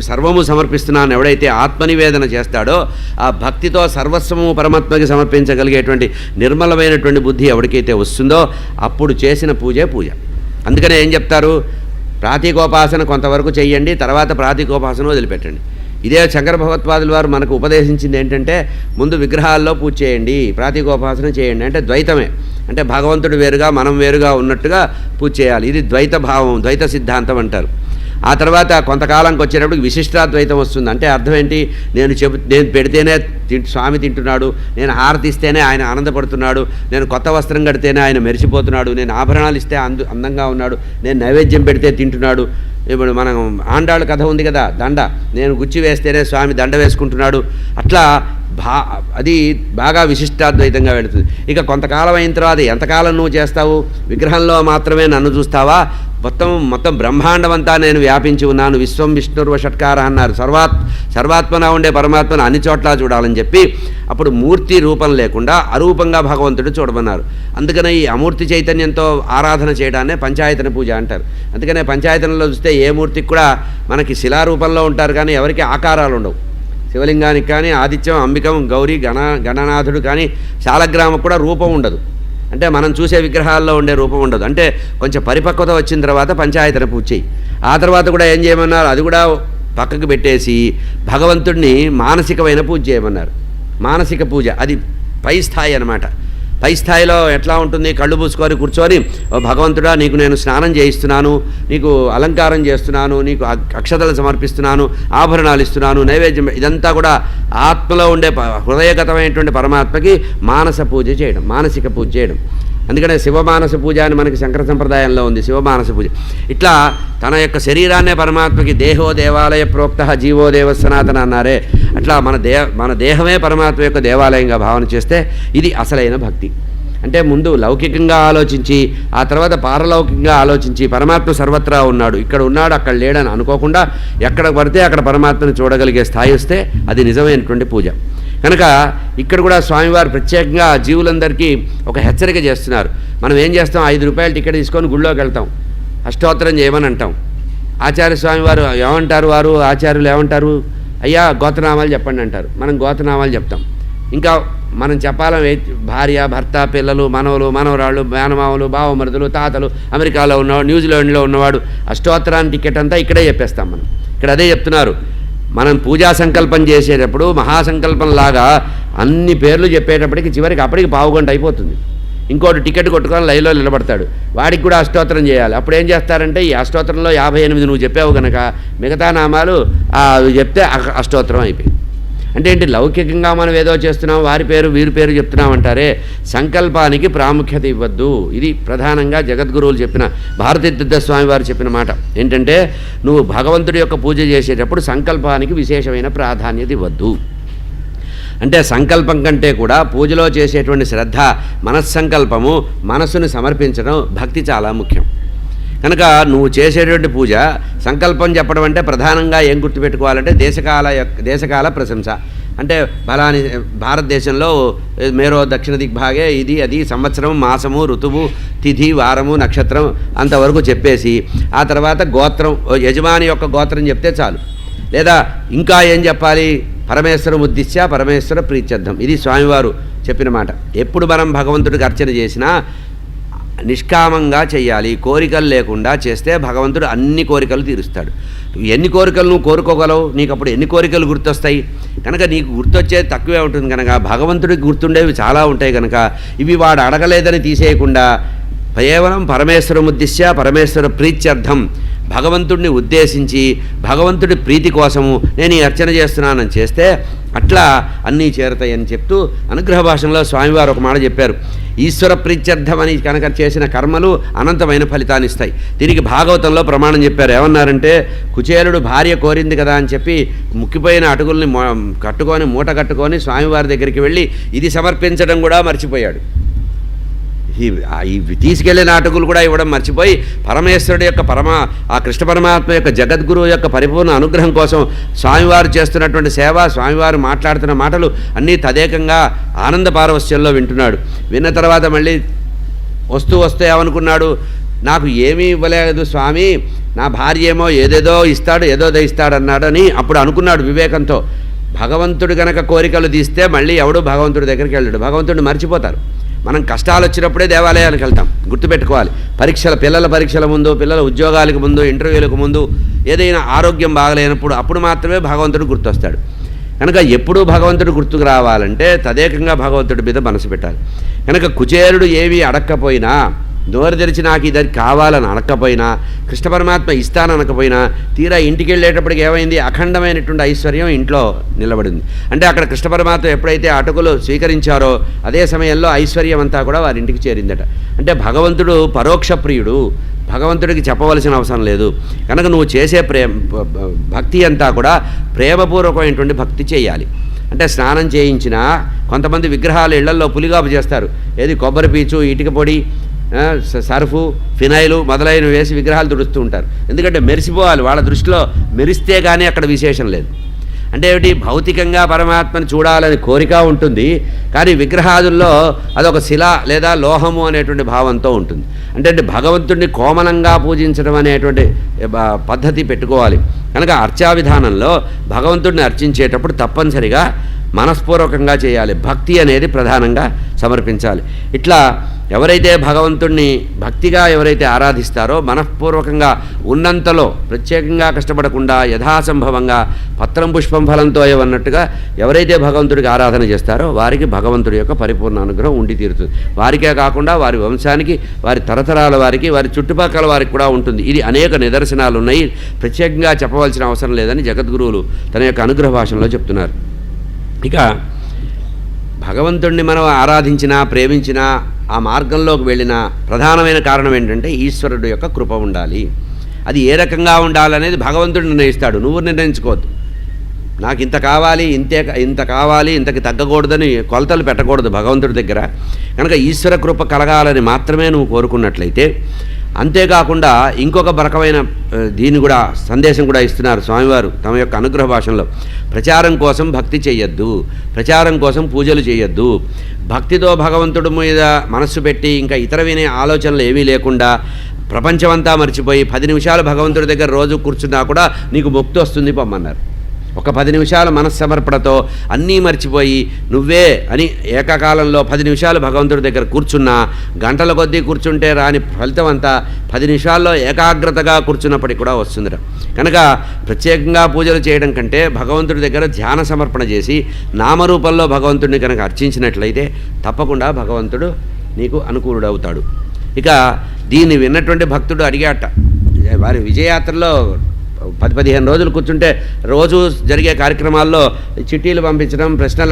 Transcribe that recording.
నీకు సర్వము సమర్పిస్తున్నాను. ఎవడైతే ఆత్మనివేదన చేస్తాడో ఆ భక్తితో సర్వస్వము పరమాత్మకి సమర్పించగలిగేటువంటి నిర్మలమైనటువంటి బుద్ధి ఎవరికైతే వస్తుందో అప్పుడు చేసిన పూజే పూజ. అందుకనే ఏం చెప్తారు? ప్రాతీకోపాసన కొంతవరకు చెయ్యండి తర్వాత ప్రాతీకోపాసన వదిలిపెట్టండి. ఇదే శంకర భగవత్పాదుల వారు మనకు ఉపదేశించింది ఏంటంటే ముందు విగ్రహాల్లో పూజ చేయండి ప్రాతీకోపాసన చేయండి. అంటే ద్వైతమే. అంటే భగవంతుడు వేరుగా మనం వేరుగా ఉన్నట్టుగా పూజ చేయాలి. ఇది ద్వైత భావం ద్వైత సిద్ధాంతం అంటారు. ఆ తర్వాత కొంతకాలంకి వచ్చేటప్పుడు విశిష్టాద్వైతం వస్తుంది. అంటే అర్థం ఏంటి? నేను చెబు నేను పెడితేనే స్వామి తింటున్నాడు నేను హారతిస్తేనే ఆయన ఆనందపడుతున్నాడు నేను కొత్త వస్త్రం కడితేనే ఆయన మెరిసిపోతున్నాడు నేను ఆభరణాలు ఇస్తే అందు అందంగా ఉన్నాడు నేను నైవేద్యం పెడితే తింటున్నాడు ఇప్పుడు మనం ఆండాళ్ళ కథ ఉంది కదా దండ. నేను గుచ్చి వేస్తేనే స్వామి దండ వేసుకుంటున్నాడు. అట్లా భా అది బాగా విశిష్టాద్వైతంగా వెళుతుంది. ఇక కొంతకాలం అయిన తర్వాత ఎంతకాలం నువ్వు చేస్తావు? విగ్రహంలో మాత్రమే నన్ను చూస్తావా? మొత్తం మొత్తం బ్రహ్మాండం అంతా నేను వ్యాపించి ఉన్నాను. విశ్వం విష్ణుర్వ షట్కార అన్నారు. సర్వాత్ సర్వాత్మన ఉండే పరమాత్మను అన్ని చోట్ల చూడాలని చెప్పి అప్పుడు మూర్తి రూపం లేకుండా అరూపంగా భగవంతుడు చూడమన్నారు. అందుకనే ఈ అమూర్తి చైతన్యంతో ఆరాధన చేయడాన్నే పంచాయతన పూజ అంటారు. అందుకనే పంచాయతనలో చూస్తే ఏ మూర్తికి కూడా మనకి శిలారూపంలో ఉంటారు కానీ ఎవరికి ఆకారాలు ఉండవు. శివలింగానికి కానీ ఆదిత్యం అంబికం గౌరీ గణ గణనాథుడు కానీ శాలగ్రామకు కూడా రూపం ఉండదు. అంటే మనం చూసే విగ్రహాల్లో ఉండే రూపం ఉండదు. అంటే కొంచెం పరిపక్వత వచ్చిన తర్వాత పంచాయతన పూజ చేయి ఆ తర్వాత కూడా ఏం చేయమన్నారు? అది కూడా పక్కకు పెట్టేసి భగవంతుడిని మానసికమైన పూజ చేయమన్నారు. మానసిక పూజ అది పై స్థాయి అన్నమాట. పై స్థాయిలో ఎట్లా ఉంటుంది? కళ్ళు పూసుకొని కూర్చొని "ఓ భగవంతుడా నీకు నేను స్నానం చేయిస్తున్నాను నీకు అలంకారం చేస్తున్నాను నీకు అక్షతలు సమర్పిస్తున్నాను ఆభరణాలు ఇస్తున్నాను నైవేద్యం ఇదంతా కూడా ఆత్మలో ఉండే ప- హృదయగతమైనటువంటి పరమాత్మకి మానస పూజ చేయడం మానసిక పూజ చేయడం. అందుకనే శివమానస పూజ అని మనకి శంకర సంప్రదాయంలో ఉంది శివమానస పూజ. ఇట్లా తన యొక్క శరీరాన్నే పరమాత్మకి దేహో దేవాలయ ప్రోక్త జీవో దేవ సనాతన అన్నారే. అట్లా మన దే మన దేహమే పరమాత్మ యొక్క దేవాలయంగా భావన చేస్తే ఇది అసలైన భక్తి. అంటే ముందు లౌకికంగా ఆలోచించి ఆ తర్వాత పారలౌకికంగా ఆలోచించి పరమాత్మ సర్వత్రా ఉన్నాడు ఇక్కడ ఉన్నాడు అక్కడ లేడని అనుకోకుండా ఎక్కడ పడితే అక్కడ పరమాత్మను చూడగలిగే స్థాయి వస్తే అది నిజమైనటువంటి పూజ. కనుక ఇక్కడ కూడా స్వామివారు ప్రత్యేకంగా జీవులందరికీ ఒక హెచ్చరిక చేస్తున్నారు. మనం ఏం చేస్తాం? ఐదు రూపాయలు టికెట్ తీసుకొని గుళ్ళోకి వెళ్తాం. అష్టోత్తరం చేయమని అంటాం. ఆచార్య స్వామివారు ఏమంటారు వారు? ఆచార్యులు ఏమంటారు? అయ్యా గోతనామాలు చెప్పండి అంటారు. మనం గోతనామాలు చెప్తాం. ఇంకా మనం చెప్పాలని భార్య భర్త పిల్లలు మనవలు మనవరాళ్ళు మేనమామలు బావమరుదులు తాతలు అమెరికాలో ఉన్నవాడు న్యూజిలాండ్లో ఉన్నవాడు అష్టోత్తరాన్ని టికెట్ అంతా ఇక్కడే చెప్పేస్తాం మనం. ఇక్కడ అదే చెప్తున్నారు. మనం పూజా సంకల్పం చేసేటప్పుడు మహాసంకల్పం లాగా అన్ని పేర్లు చెప్పేటప్పటికి చివరికి అప్పటికి పావుగంట అయిపోతుంది. ఇంకోటి టికెట్ కొట్టుకొని లైన్లో నిలబడతాడు. వాడికి కూడా అష్టోత్తరం చేయాలి. అప్పుడు ఏం చేస్తారంటే ఈ అష్టోత్తరంలో యాభై ఎనిమిది నువ్వు చెప్పావు కనుక మిగతా నామాలు అవి చెప్తే అష్టోత్తరం అయిపోయింది. అంటే ఏంటి లౌకికంగా మనం ఏదో చేస్తున్నాం వారి పేరు వీరి పేరు చెప్తున్నాం అంటారే సంకల్పానికి ప్రాముఖ్యత ఇవ్వద్దు. ఇది ప్రధానంగా జగద్గురువులు చెప్పిన భారతీతీర్థ స్వామి వారు చెప్పిన మాట. ఏంటంటే నువ్వు భగవంతుడి యొక్క పూజ చేసేటప్పుడు సంకల్పానికి విశేషమైన ప్రాధాన్యత ఇవ్వద్దు. అంటే సంకల్పం కంటే కూడా పూజలో చేసేటువంటి శ్రద్ధ మనస్సంకల్పము మనస్సును సమర్పించడం భక్తి చాలా ముఖ్యం. కనుక నువ్వు చేసేటువంటి పూజ సంకల్పం చెప్పడం అంటే ప్రధానంగా ఏం గుర్తుపెట్టుకోవాలంటే దేశకాల యొక్క దేశకాల ప్రశంస. అంటే ఫలాని భారతదేశంలో మేరో దక్షిణ దిగ్భాగే ఇది అది సంవత్సరం మాసము ఋతువు తిథి వారము నక్షత్రం అంతవరకు చెప్పేసి ఆ తర్వాత గోత్రం యజమాని యొక్క గోత్రం చెప్తే చాలు. లేదా ఇంకా ఏం చెప్పాలి? పరమేశ్వరం ఉద్దిశ్య పరమేశ్వర ప్రీత్యర్థం. ఇది స్వామివారు చెప్పిన మాట. ఎప్పుడు మనం భగవంతుడికి అర్చన చేసినా నిష్కామంగా చేయాలి కోరికలు లేకుండా చేస్తే భగవంతుడు అన్ని కోరికలు తీరుస్తాడు. ఎన్ని కోరికలు నువ్వు కోరుకోగలవు? నీకు అప్పుడు ఎన్ని కోరికలు గుర్తొస్తాయి? కనుక నీకు గుర్తొచ్చేది తక్కువే ఉంటుంది కనుక భగవంతుడికి గుర్తుండేవి చాలా ఉంటాయి కనుక ఇవి వాడు అడగలేదని తీసేయకుండా కేవలం పరమేశ్వరం ఉద్దేశ్య పరమేశ్వర ప్రీత్యర్థం భగవంతుడిని ఉద్దేశించి భగవంతుడి ప్రీతి కోసము నేను ఈ అర్చన చేస్తున్నానని చేస్తే అట్లా అన్నీ చేరతాయని చెప్తూ అనుగ్రహ భాషలో స్వామివారు ఒక మాట చెప్పారు. ఈశ్వర ప్రీత్యర్థమని కనుక చేసిన కర్మలు అనంతమైన ఫలితాన్ని ఇస్తాయి. దీనికి భాగవతంలో ప్రమాణం చెప్పారు. ఏమన్నారంటే కుచేలుడు భార్య కోరింది కదా అని చెప్పి ముక్కిపోయిన అటుకుల్ని కట్టుకొని మూట కట్టుకొని స్వామివారి దగ్గరికి వెళ్ళి ఇది సమర్పించడం కూడా మర్చిపోయాడు. ఈ ఆ తీసుకెళ్ళిన అటుకులు కూడా ఇవ్వడం మర్చిపోయి పరమేశ్వరుడు యొక్క పరమ ఆ కృష్ణ పరమాత్మ యొక్క జగద్గురువు యొక్క పరిపూర్ణ అనుగ్రహం కోసం స్వామివారు చేస్తున్నటువంటి సేవ స్వామివారు మాట్లాడుతున్న మాటలు అన్నీ తదేకంగా ఆనంద పారవస్యంలో వింటున్నాడు. విన్న తర్వాత మళ్ళీ వస్తూ వస్తే ఏమనుకున్నాడు? నాకు ఏమీ ఇవ్వలేదు స్వామి నా భార్య ఏమో ఏదేదో ఇస్తాడు ఏదోదో ఇస్తాడు అన్నాడని అప్పుడు అనుకున్నాడు వివేకంతో. భగవంతుడు గనక కోరికలు తీస్తే మళ్ళీ ఎవడు భగవంతుడి దగ్గరికి వెళ్ళాడు. భగవంతుడిని మర్చిపోతారు. మనం కష్టాలు వచ్చినప్పుడే దేవాలయానికి వెళ్తాం. గుర్తుపెట్టుకోవాలి. పరీక్షల పిల్లల పరీక్షల ముందు పిల్లల ఉద్యోగాలకు ముందు ఇంటర్వ్యూలకు ముందు ఏదైనా ఆరోగ్యం బాగలేనప్పుడు అప్పుడు మాత్రమే భగవంతుడు గుర్తొస్తాడు. కనుక ఎప్పుడూ భగవంతుడు గుర్తుకు రావాలంటే తదేకంగా భగవంతుడి మీద మనసు పెట్టాలి. కనుక కుచేరుడు ఏవి అడక్కపోయినా దోర తెరిచి నాకు ఇది కావాలని అనకపోయినా కృష్ణ పరమాత్మ ఇస్తాననకపోయినా తీరా ఇంటికి వెళ్ళేటప్పటికి ఏమైంది? అఖండమైనటువంటి ఐశ్వర్యం ఇంట్లో నిలబడింది. అంటే అక్కడ కృష్ణ పరమాత్మ ఎప్పుడైతే అటుకులు స్వీకరించారో అదే సమయంలో ఐశ్వర్యం అంతా కూడా వారి ఇంటికి చేరిందట. అంటే భగవంతుడు పరోక్ష ప్రియుడు. భగవంతుడికి చెప్పవలసిన అవసరం లేదు. కనుక నువ్వు చేసే ప్రేమ భక్తి అంతా కూడా ప్రేమపూర్వకమైనటువంటి భక్తి చేయాలి. అంటే స్నానం చేయించినా కొంతమంది విగ్రహాలు ఇళ్ళల్లో పులిగాపు చేస్తారు. ఏది కొబ్బరి పీచు ఇటుక పొడి సర్ఫు ఫినాయిలు మొదలైనవి వేసి విగ్రహాలు తుడుస్తూ ఉంటారు. ఎందుకంటే మెరిసిపోవాలి వాళ్ళ దృష్టిలో మెరిస్తే కానీ అక్కడ విశేషం లేదు. అంటే ఏమిటి? భౌతికంగా పరమాత్మని చూడాలని కోరిక ఉంటుంది కానీ విగ్రహాదుల్లో అదొక శిల లేదా లోహము అనేటువంటి భావంతో ఉంటుంది. అంటే అంటే భగవంతుడిని కోమలంగా పూజించడం అనేటువంటి పద్ధతి పెట్టుకోవాలి. కనుక అర్చా విధానంలో భగవంతుడిని అర్చించేటప్పుడు తప్పనిసరిగా మనస్పూర్వకంగా చేయాలి. భక్తి అనేది ప్రధానంగా సమర్పించాలి. ఇట్లా ఎవరైతే భగవంతుణ్ణి భక్తిగా ఎవరైతే ఆరాధిస్తారో మనఃపూర్వకంగా ఉన్నంతలో ప్రత్యేకంగా కష్టపడకుండా యథాసంభవంగా పత్రం పుష్పం ఫలంతో ఏమన్నట్టుగా ఎవరైతే భగవంతుడికి ఆరాధన చేస్తారో వారికి భగవంతుడి యొక్క పరిపూర్ణ అనుగ్రహం ఉండి తీరుతుంది. వారికే కాకుండా వారి వంశానికి వారి తరతరాల వారికి వారి చుట్టుపక్కల వారికి కూడా ఉంటుంది. ఇది అనేక నిదర్శనాలు ఉన్నాయి ప్రత్యేకంగా చెప్పవలసిన అవసరం లేదని జగద్గురువులు తన యొక్క అనుగ్రహ భాషలో చెప్తున్నారు. ఇక భగవంతుణ్ణి మనం ఆరాధించినా ప్రేమించినా ఆ మార్గంలోకి వెళ్ళిన ప్రధానమైన కారణం ఏంటంటే ఈశ్వరుడు యొక్క కృప ఉండాలి. అది ఏ రకంగా ఉండాలనేది భగవంతుడు నిర్ణయిస్తాడు. నువ్వు నిర్ణయించుకోవద్దు. నాకు ఇంత కావాలి ఇంతే ఇంత కావాలి ఇంతకి తగ్గకూడదని కొలతలు పెట్టకూడదు భగవంతుడి దగ్గర. కనుక ఈశ్వర కృప కలగాలని మాత్రమే నువ్వు కోరుకున్నట్లయితే అంతేకాకుండా ఇంకొక రకమైన దీన్ని కూడా సందేశం కూడా ఇస్తున్నారు స్వామివారు తమ యొక్క అనుగ్రహ భాషలో. ప్రచారం కోసం భక్తి చేయొద్దు ప్రచారం కోసం పూజలు చేయొద్దు భక్తితో భగవంతుడి మీద మనస్సు పెట్టి ఇంకా ఇతర వినే ఆలోచనలు ఏమీ లేకుండా ప్రపంచమంతా మర్చిపోయి పది నిమిషాలు భగవంతుడి దగ్గర రోజు కూర్చున్నా కూడా నీకు ముక్తి వస్తుంది పొమ్మన్నారు. ఒక పది నిమిషాలు మనస్సమర్పణతో అన్నీ మర్చిపోయి నువ్వే అని ఏకకాలంలో పది నిమిషాలు భగవంతుడి దగ్గర కూర్చున్నా గంటల కొద్దీ కూర్చుంటే రాని ఫలితం అంతా పది నిమిషాల్లో ఏకాగ్రతగా కూర్చున్నప్పటికి కూడా వస్తుంది కనుక ప్రత్యేకంగా పూజలు చేయడం కంటే భగవంతుడి దగ్గర ధ్యాన సమర్పణ చేసి నామరూపంలో భగవంతుడిని కనుక అర్చించినట్లయితే తప్పకుండా భగవంతుడు నీకు అనుకూలుడవుతాడు. ఇక దీన్ని విన్నటువంటి భక్తుడు అడిగాట వారి విజయయాత్రలో పది పదిహేను రోజులు కూర్చుంటే రోజు జరిగే కార్యక్రమాల్లో చిట్టీలు పంపించడం ప్రశ్నలు